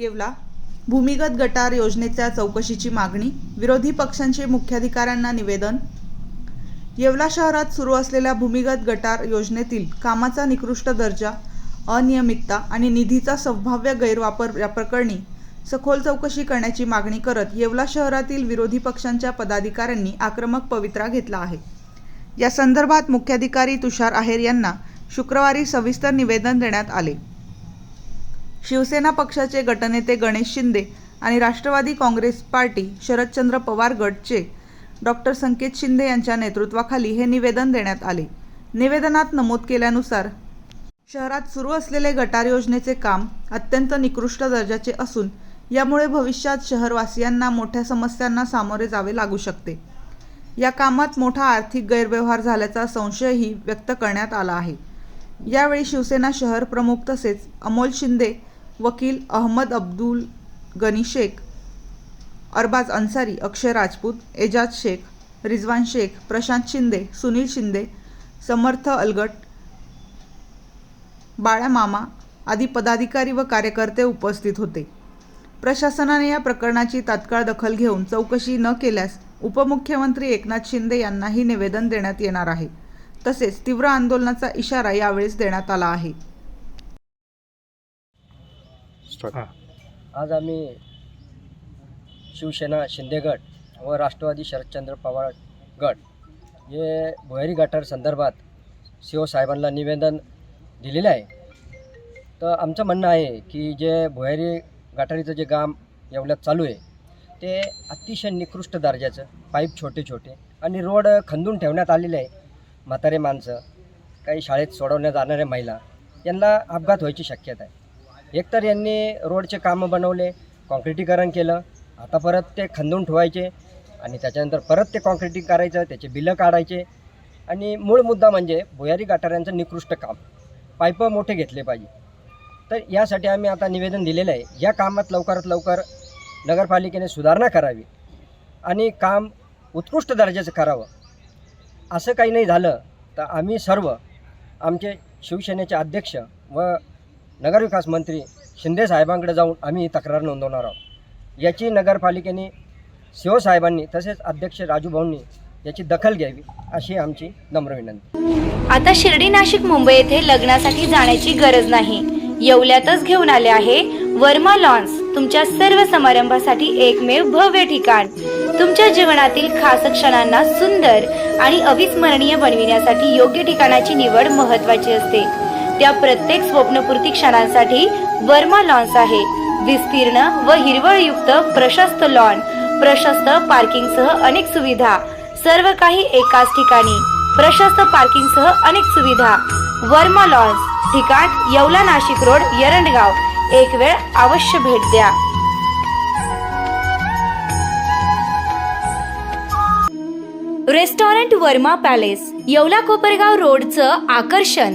येवला. भूमिगत गटार योजनेच्या चौकशीची मागणी विरोधी पक्षांचे मुख्याधिकाऱ्यांना निवेदन. येवला शहरात सुरू असलेल्या भूमिगत गटार योजनेतील कामाचा निकृष्ट दर्जा अनियमितता आणि निधीचा संभाव्य गैरवापर या प्रकरणी सखोल चौकशी करण्याची मागणी करत येवला शहरातील विरोधी पक्षांच्या पदाधिकाऱ्यांनी आक्रमक पवित्रा घेतला आहे. या संदर्भात मुख्याधिकारी तुषार आहेर यांना शुक्रवारी सविस्तर निवेदन देण्यात आले. शिवसेना पक्षाचे गटनेते गणेश शिंदे आणि राष्ट्रवादी काँग्रेस पार्टी शरदचंद्र पवार गटचे डॉक्टर संकेत शिंदे यांच्या नेतृत्वाखाली हे निवेदन देण्यात आले. निवेदनात नमूद केल्यानुसार शहरात सुरू असलेले गटार योजनेचे काम अत्यंत निकृष्ट दर्जाचे असून यामुळे भविष्यात शहरवासियांना मोठ्या समस्यांना सामोरे जावे लागू शकते. या कामात मोठा आर्थिक गैरव्यवहार झाल्याचा संशयही व्यक्त करण्यात आला आहे. यावेळी शिवसेना शहर प्रमुख तसेच अमोल शिंदे वकील अहमद अब्दुल गनी शेख अरबाज अन्सारी अक्षय राजपूत एजाज शेख रिजवान शेख प्रशांत शिंदे सुनील शिंदे समर्थ अलगट बाळा मामा आदी पदाधिकारी व कार्यकर्ते उपस्थित होते. प्रशासनाने या प्रकरणाची तात्काळ दखल घेऊन चौकशी न केल्यास उपमुख्यमंत्री एकनाथ शिंदे यांनाही निवेदन देण्यात येणार आहे. तसेच तीव्र आंदोलनाचा इशारा यावेळेस देण्यात आला आहे. आज आम्ही शिवसेना शिंदे गट व राष्ट्रवादी शरदचंद्र पवार गट हे भुयारी गटार संदर्भात ओ साहेबांना निवेदन दिलेलं आहे. तर आमचं म्हणणं आहे की जे भुयारी गटारीचं जे काम एवढ्यात चालू आहे ते अतिशय निकृष्ट दर्जाचं पाईप छोटे छोटे आणि रोड खंदून ठेवण्यात आलेले आहे. म्हातारे माणसं काही शाळेत सोडवण्यात जाणाऱ्या महिला यांना अपघात व्हायची शक्यता आहे. एकतर यांनी रोडचे कामं बनवले कॉन्क्रिटीकरण केलं आता परत ते खंदून ठेवायचे आणि त्याच्यानंतर परत ते कॉन्क्रिटिंग करायचं त्याचे बिलं काढायचे. आणि मूळ मुद्दा म्हणजे भुयारी गाठाऱ्यांचं निकृष्ट काम. पाईप मोठे घेतले पाहिजे. तर यासाठी आम्ही आता निवेदन दिलेलं आहे या कामात लवकरात लवकर नगरपालिकेने सुधारणा करावी आणि काम उत्कृष्ट दर्जाचं करावं. असं काही नाही झालं तर आम्ही सर्व आमचे शिवसेनेचे अध्यक्ष व नगरविकास मंत्री शिंदे साहेबांकडे जाऊन आम्ही ही तक्रार नोंदवणार आहोत. याची नगरपालिकेने शिवसाहेबांनी तसेच अध्यक्ष राजू भाऊंनी याची दखल घ्यावी अशी आमची नम्र विनंती. आता शिर्डी नाशिक मुंबई येथे लग्नासाठी जाण्याची गरज नाही. येवल्यातच घेऊन आले आहे वर्मा लॉन्स. तुमच्या सर्व समारंभासाठी एकमेव भव्य ठिकाण. तुमच्या जीवनातील खास क्षणांना सुंदर आणि अविस्मरणीय बनविण्यासाठी योग्य ठिकाणाची निवड महत्वाची असते. त्या प्रत्येक स्वप्नपूर्ती क्षणांसाठी वर्मा लॉन्स आहे. विस्तीर्ण व हिरवळयुक्त प्रशस्त लॉन प्रशस्त पार्किंगसह अनेक सुविधा सर्व काही एकाच ठिकाणी. प्रशस्त पार्किंगसह अनेक सुविधा. वर्मा लॉन्स ठिकाण येवला नाशिक रोड यरंडगाव. एक वेळ अवश्य भेट द्या. रेस्टॉरंट वर्मा पॅलेस येवला कोपरगाव रोडचं आकर्षण.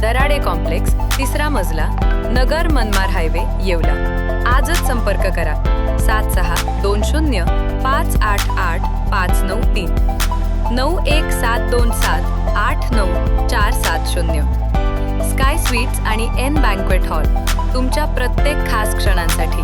दराडे कॉम्प्लेक्स तिसरा मजला नगर मनमार हायवे येवला. आजच संपर्क करा. सात सहा दोन शून्य पाच आठ आठ पाच नऊ तीन. नऊ एक सात दोन सात आठ नऊ चार सात शून्य. स्काय स्वीट्स आणि एन बँक्वेट हॉल तुमच्या प्रत्येक खास क्षणांसाठी.